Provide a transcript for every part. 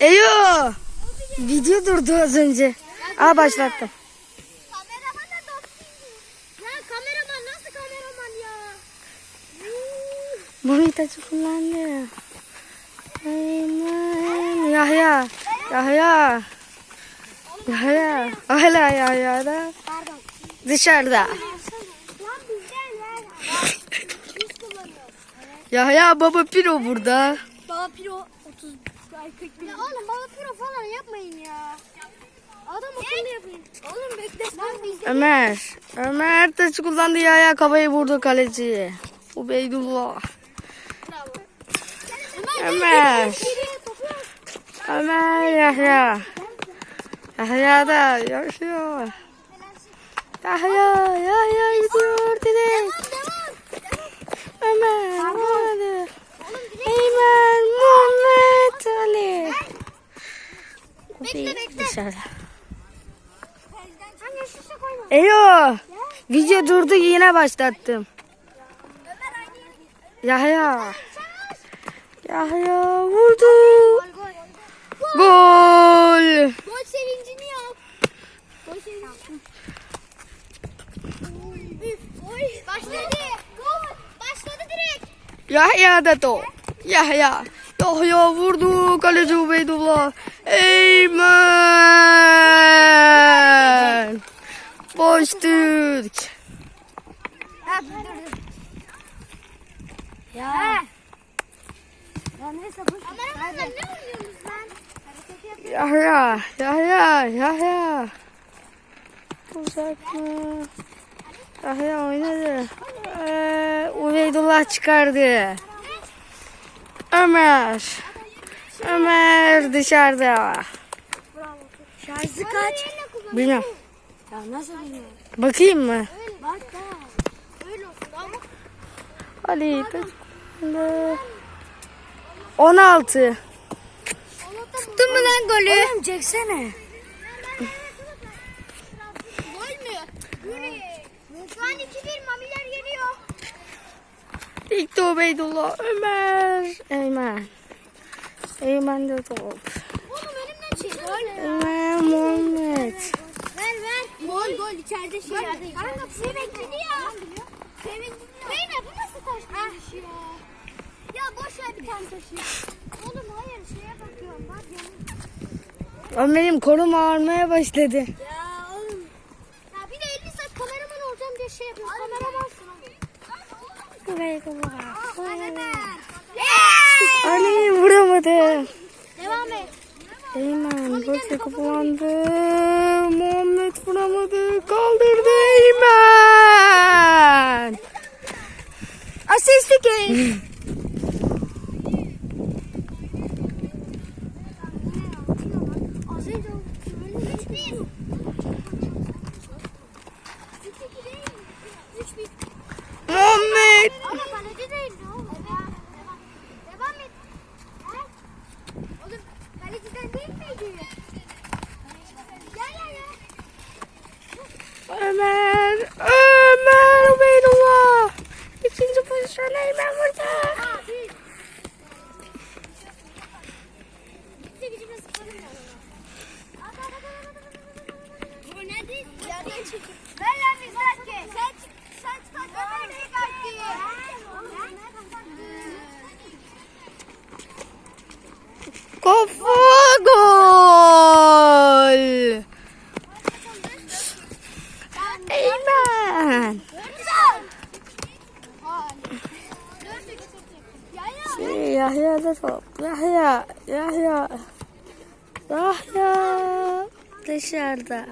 Eyo. Video durdu az önce. Aa başlattım. Kameraman da. Ya kameraman nasıl kameraman ya? Monitacı kullandı. Aman. Yahya. Yahya. Yahya. Hala Yahya da Pardon. dışarıda. Yahya baba piro burada. Baba Piro 30 ay 40 bin. Ya oğlum Baba Piro falan yapmayın ya. Adam akıllı yapın. Oğlum bekle. Lan. Ömer. Ömer taç kullandı Yahya kafayı vurdu kaleci. Ubeydullah. Bravo. Ömer. Ömer Yahya. Yahya da yaşıyor. Yahya, Yahya gidiyor direkt. Devam devam. Ömer, hadi. Eymen, Muhammed Ali. Bekle, bekle. Dışarı. Anne şişe koyma. Eyo, video durdu yine başlattım. Yahya. Yahya vurdu. Gol gol. Sevincini yap. Gol sevincini. Başladı. Gol. Başladı direkt. Yahya da top. Yahya. Yahya vurdu. Kaleci Ubeydullah. Eymen. Boş Türk. Ha, dur dur. Ya. Ya neyse boş. Kameramanla ne oynuyorsunuz lan? Yahya. Yahya. Yahya. Uzak mı? Yahya oynadı. Ee, Ubeydullah çıkardı. Ömer. Ömer dışarıda. Şarjı kaç? Bilmiyorum. Ya nasıl bilmiyorum? Bakayım mı? Bak da. Öyle olsun ama. Ali Taşkın'da 16. Tuttun mu lan golü? Oğlum çeksene. Gol mü? Şu an 2-1 Mamiler geliyor. İlk de Ubeydullah. Ömer. Eymen. Eymen de top. Oğlum önümden çek. Gol. Eymen Muhammed. Gol gol içeride şey yerde. Kanka Sevin gidiyor. Sevin gidiyor. Beyne bu nasıl taş düşüyor? Ya boş ver bir tane taşı. Oğlum hayır şeye bakıyorum bak yanım. Ömer'im kolum ağrımaya başladı. Ya oğlum. Ya bir de 50 saat kameraman olacağım diye şey yapıyorum. Kameramansın. Ubeydullah. Aa, Ali vuramadı. Devam et. Eymen boşa kapandı. Vuramadı. Kaldırdı Eymen. Asistik Az önce o böyle üç bin. Üç iki değil. Üç bin. Muhammed. Ama kaleci değil ne oğlum? Devam, devam. Devam et. He? Oğlum kaleciden değil miydi? Gel gel gel. Ömer. Ömer Ubeydullah. İkinci pozisyon Eymen vurdu. Aa, bir. Gitti gücüme sıkarım ya. At, at, at, at, at, at, at. Bu nedir? Yarıya çık. Ver lan bir saat ki. Sen çık. Sen çık. Ömer neyi kalktı? Kafa gol. Eymen. Şey, Yahya da top. Yahya. Yahya. Yahya. Dışarıda.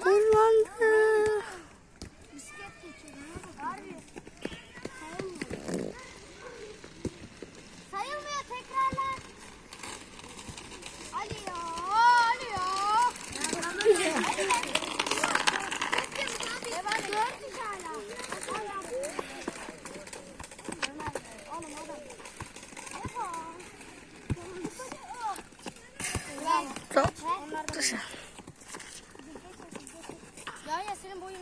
Kullandı. Top dışarı. Ya ya senin boyun.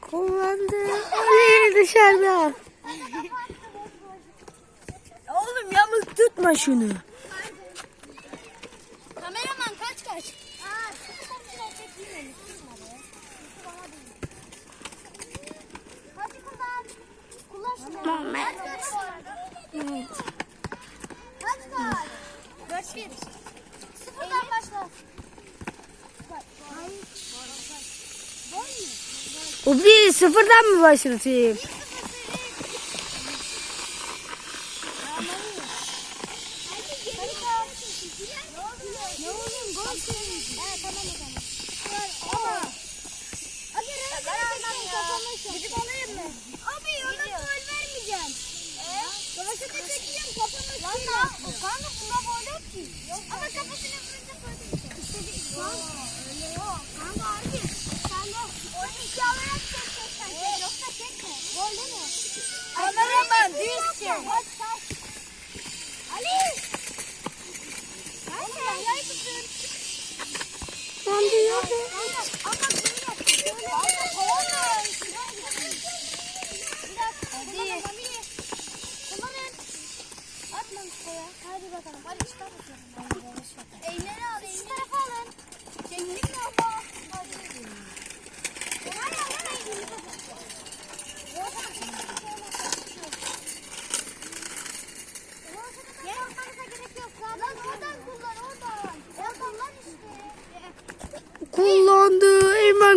Kullandı. Ali dışarıda. Oğlum yalnız tutma şunu. O bir sıfırdan mı başlatayım? Okay.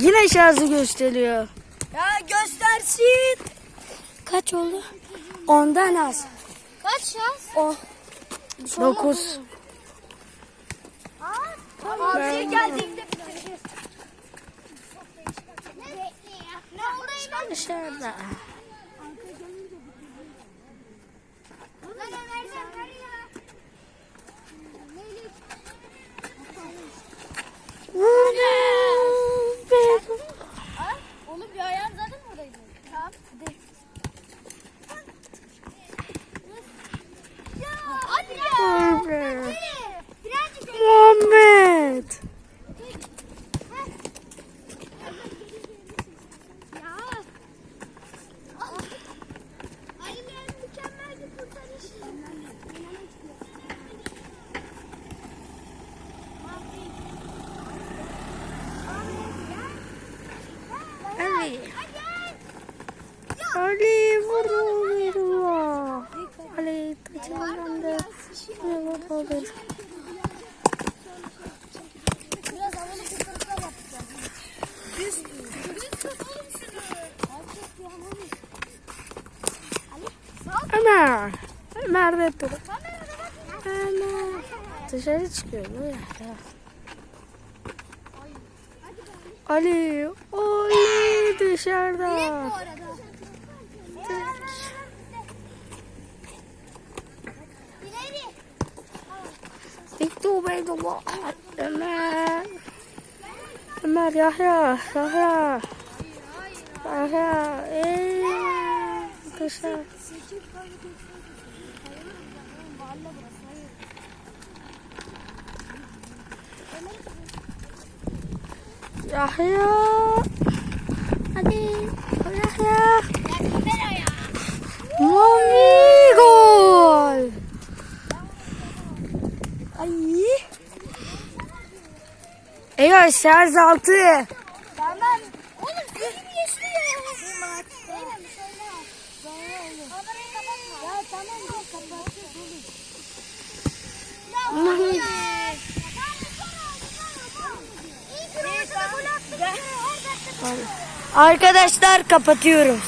Yine şarjı gösteriyor. Ya göstersin. Kaç oldu? Ondan az. Kaç şarj? O. Dokuz. Abiye şey geldiğinde bitireceğiz. Dışarıda. Dışarıda. Ali vurulur. Ali kaçırmandı. Ne yapalım? Ana. Nerede dur? Ana. Dışarı çıkıyor. Ne ya? Ali. Oy dışarıda. Bitti Ubeydullah. Ömer. Ömer Yahya. Yahya. Yahya. Eee. Dışarı. Yahya. Hadi. Yahya. Mami gol. Ay. Eyvah şarj altı. Tamam. Oğlum senin yeşil ya. Ya tamam kapat. Ya tamam. Ya tamam. Arkadaşlar kapatıyoruz.